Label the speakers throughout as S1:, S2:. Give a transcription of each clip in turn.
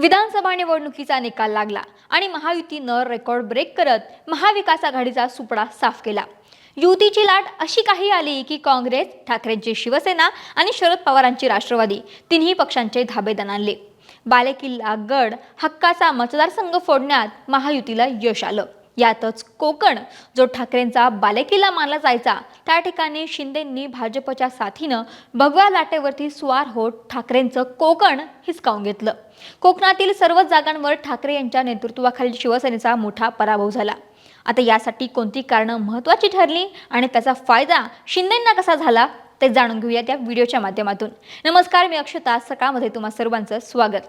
S1: विधानसभा निवडणुकीचा निकाल लागला आणि महायुतीनं रेकॉर्ड ब्रेक करत महाविकास आघाडीचा सुपडा साफ केला. युतीची लाट अशी काही आली की काँग्रेस ठाकरेंची शिवसेना आणि शरद पवारांची राष्ट्रवादी तिन्ही पक्षांचे धाबे आणले. बालेकिल्ला गड हक्काचा मतदारसंघ फोडण्यात महायुतीला यश आलं. यातच कोकण जो ठाकरेंचा बालेकिल्ला मानला जायचा त्या ठिकाणी शिंदेंनी भाजपच्या साथीनं भगव्या लाटेवरती स्वार होत ठाकरेंचं कोकण हिसकावून घेतलं. कोकणातील सर्वच जागांवर ठाकरे यांच्या नेतृत्वाखालील शिवसेनेचा मोठा पराभव झाला. आता यासाठी कोणती कारणं महत्त्वाची ठरली आणि त्याचा फायदा शिंदेंना कसा झाला ते जाणून घेऊया त्या व्हिडिओच्या माध्यमातून. नमस्कार मी अक्षता. सकाळमध्ये तुम्हा सर्वांचं स्वागत.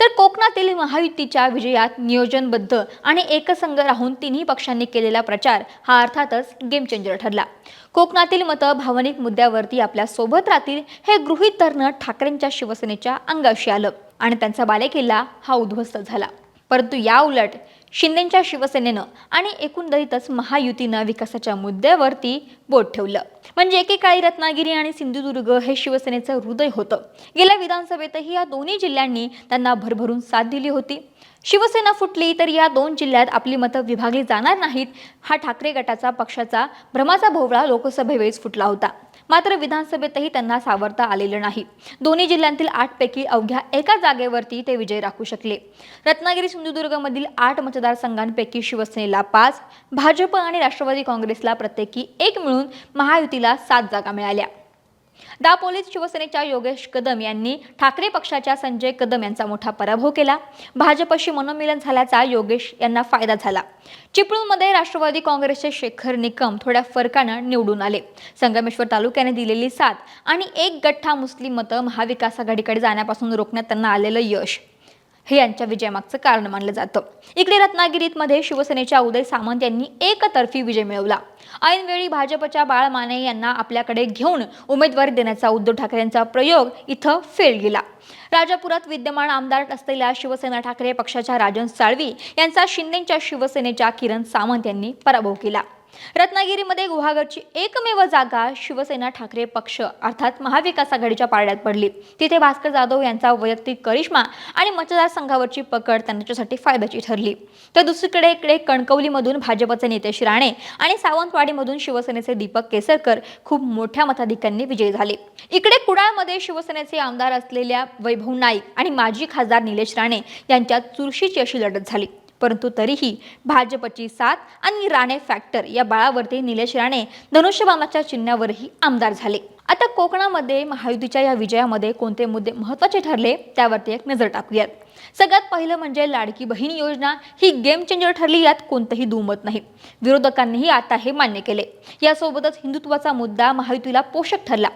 S1: तर कोकणातील महायुतीच्या विजयात नियोजनबद्ध आणि एकसंघ राहून तिन्ही पक्षांनी केलेला प्रचार हा अर्थातच गेम चेंजर ठरला. कोकणातील मतं भावनिक मुद्द्यावरती आपल्यासोबत राहतील हे गृहीत धरणं ठाकरेंच्या शिवसेनेच्या अंगाशी आलं आणि त्यांचा बालेकिल्ला हा उद्ध्वस्त झाला. परंतु या उलट शिंदेच्या शिवसेनेनं आणि एकूण दलितच महायुतीनं विकासाच्या मुद्द्यावरती बोट ठेवलं. म्हणजे एकेकाळी रत्नागिरी आणि सिंधुदुर्ग हे शिवसेनेचं हृदय होतं. गेल्या विधानसभेतही या दोन्ही जिल्ह्यांनी त्यांना भरभरून साथ दिली होती. शिवसेना फुटली तर या दोन जिल्ह्यात आपली मतं विभागली जाणार नाहीत हा ठाकरे गटाचा पक्षाचा भ्रमाचा भोवळा लोकसभेवेळीच फुटला होता. मात्र विधानसभेतही त्यांना सावरता आलेलं नाही. दोन्ही जिल्ह्यांतील आठपैकी अवघ्या एका जागेवरती ते विजय राखू शकले. रत्नागिरी सिंधुदुर्गमधील आठ मतदारसंघांपैकी शिवसेनेला पाच भाजप आणि राष्ट्रवादी काँग्रेसला प्रत्येकी एक मिळून महायुतीला सात जागा मिळाल्या. दापोलीत शिवसेनेच्या योगेश कदम यांनी ठाकरे पक्षाच्या संजय कदम यांचा मोठा पराभव केला. भाजपशी मनोमिलन झाल्याचा योगेश यांना फायदा झाला. चिपळूणमध्ये राष्ट्रवादी काँग्रेसचे शेखर निकम थोड्या फरकानं निवडून आले. संगमेश्वर तालुक्याने दिलेली साथ आणि एक गठ्ठा मुस्लिम मतं महाविकास आघाडीकडे जाण्यापासून रोखण्यात त्यांना आलेलं यश. हे यांच्या विजयामागचं कारण मानलं जातं. इकडे रत्नागिरीमध्ये शिवसेनेच्या उदय सामंत यांनी एकतर्फी विजय मिळवला. ऐनवेळी भाजपच्या बाळ माने यांना आपल्याकडे घेऊन उमेदवारी देण्याचा उद्धव ठाकरे यांचा प्रयोग इथं फेल गेला. राजापुरात विद्यमान आमदार असलेल्या शिवसेना ठाकरे पक्षाच्या राजन साळवी यांचा शिंदेच्या शिवसेनेच्या किरण सामंत यांनी पराभव केला. रत्नागिरीमध्ये गुहागरची एकमेव जागा शिवसेना ठाकरे पक्ष अर्थात महाविकास आघाडीच्या पारड्यात पडली. तिथे भास्कर जाधव यांचा वैयक्तिक करिश्मा आणि मतदारसंघावरची पकड त्यांच्यासाठी फायद्याची ठरली. तर दुसरीकडे इकडे कणकवलीमधून भाजपचे नितेश राणे आणि सावंतवाडीमधून शिवसेनेचे दीपक केसरकर खूप मोठ्या मताधिक्यांनी विजयी झाले. इकडे कुडाळमध्ये शिवसेनेचे आमदार असलेल्या वैभव नाईक आणि माजी खासदार निलेश राणे यांच्यात चुरशीची अशी लढत झाली. परंतु तरीही भाजपची साथ आणि राणे फॅक्टर या बाळावरती निलेश राणे धनुष्यबाणाच्या चिन्हावरही आमदार झाले. आता कोकणामध्ये महायुतीच्या या विजयामध्ये कोणते मुद्दे महत्त्वाचे ठरले त्यावरती एक नजर टाकूयात. सगळ्यात पहिलं म्हणजे लाडकी बहीण योजना. ही गेम चेंजर ठरली यात कोणतंही दुमत नाही. विरोधकांनीही आता हे मान्य केले. यासोबतच हिंदुत्वाचा मुद्दा महायुतीला पोषक ठरला.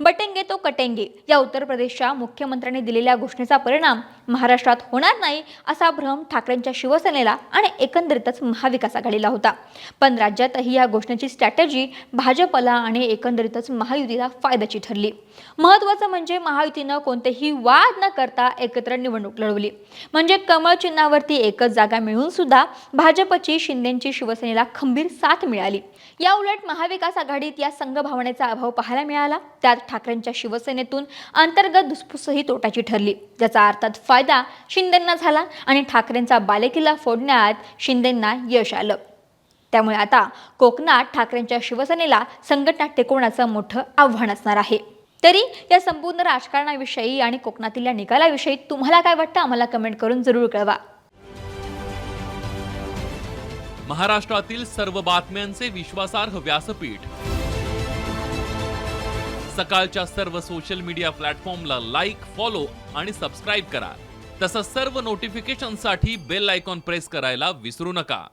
S1: बटेंगे तो कटेंगे. या उत्तर प्रदेशच्या मुख्यमंत्र्यांनी दिलेल्या घोषणेचा परिणाम महाराष्ट्रात होणार नाही असा भ्रम ठाकरेंच्या शिवसेनेला आणि एकंदरीतच महाविकास आघाडीला होता. पण राज्यातही या घोषणेची स्ट्रॅटेजी भाजपला आणि एकंदरीतच महायुतीला फायद्याची ठरली. महत्वाचं म्हणजे महायुतीनं कोणतेही वाद न करता एकत्र निवडणूक लढवली. म्हणजे कमळ चिन्हावरती एकच जागा मिळून सुद्धा भाजपची शिंदेची शिवसेनेला खंबीर साथ मिळाली. या उलट महाविकास आघाडीत या संघ भावनेचा अभाव पाहायला मिळाला. त्यात ठाकरेंच्या शिवसेनेतून अंतर्गत धुसफूसही तोटाची ठरली. ज्याचा अर्थात फायदा शिंदेंना झाला आणि ठाकरेंचा बालेकिल्ला फोडण्यात शिंदेंना यश आलं. त्यामुळे आता कोकणात ठाकरेंच्या शिवसेनेला संघटना टिकवण्याचं मोठं आव्हान असणार आहे. तरी या संपूर्ण राजकारणाविषयी आणि कोकणातील या निकालाविषयी तुम्हाला काय वाटतं? आम्हाला कमेंट करून जरूर कळवा.
S2: महाराष्ट्रातील सर्व बातम्यांचे विश्वासार्ह व्यासपीठ. सकाळच्या सर्व सोशल मीडिया प्लॅटफॉर्मला लाईक फॉलो आणि सबस्क्राईब करा. तसंच सर्व नोटिफिकेशनसाठी बेल आयकॉन प्रेस करायला विसरू नका.